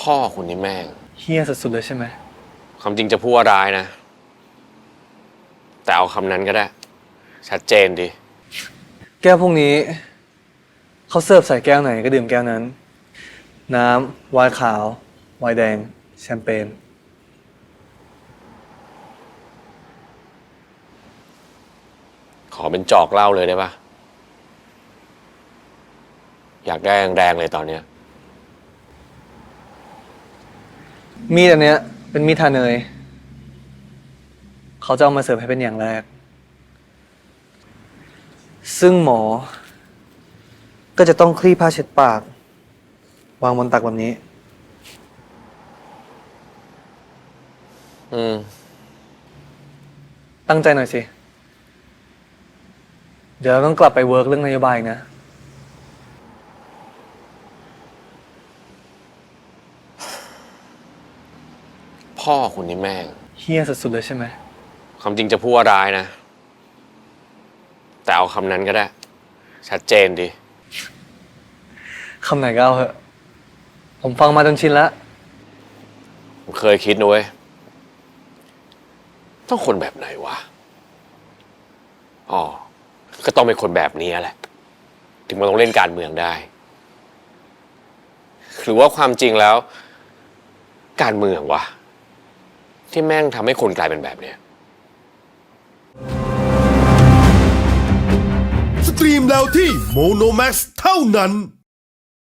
พ่อคุณนี่แม่งเฮี้ยสุดๆเลยใช่ไหม ความจริงจะพูดว่าร้ายนะ แต่เอาคำนั้นก็ได้ ชัดเจนดี แก้วพวกนี้ เขาเสิร์ฟใส่แก้วไหนก็ดื่มแก้วนั้น น้ำไวน์ขาว ไวน์แดง แชมเปญ ขอเป็นจอกเหล้าเลยได้ปะอยากได้แรงๆเลยตอนเนี้ย มีดอันเนี้ย เป็นมีดทาเนย เขาจะเอามาเสิร์ฟให้เป็นอย่างแรก ซึ่งหมอ ก็จะต้องคลี่ผ้าเช็ดปาก วางบนตักแบบนี้ อืม ตั้งใจหน่อยสิ เดี๋ยวเราต้องกลับไปเวิร์กเรื่องนโยบายอีกนะ พ่อคุณนี่แม่งเฮี้ยสุดๆเลยใช่ไหม ความจริงจะพูดว่าร้ายนะ แต่เอาคำนั้นก็ได้ ชัดเจนดี คำไหนก็เอาเถอะ ผมฟังมาจนชินแล้ว ผมเคยคิดนะเว้ย ต้องคนแบบไหนวะ อ๋อ ก็ต้องเป็นคนแบบนี้แหละ ถึงมาต้องเล่นการเมืองได้ หรือว่าความจริงแล้ว การเมืองวะ ที่แม่งทำให้คนกลายเป็นแบบเนี้ย สตรีมแล้วที่โมโนแม x เท่านั้น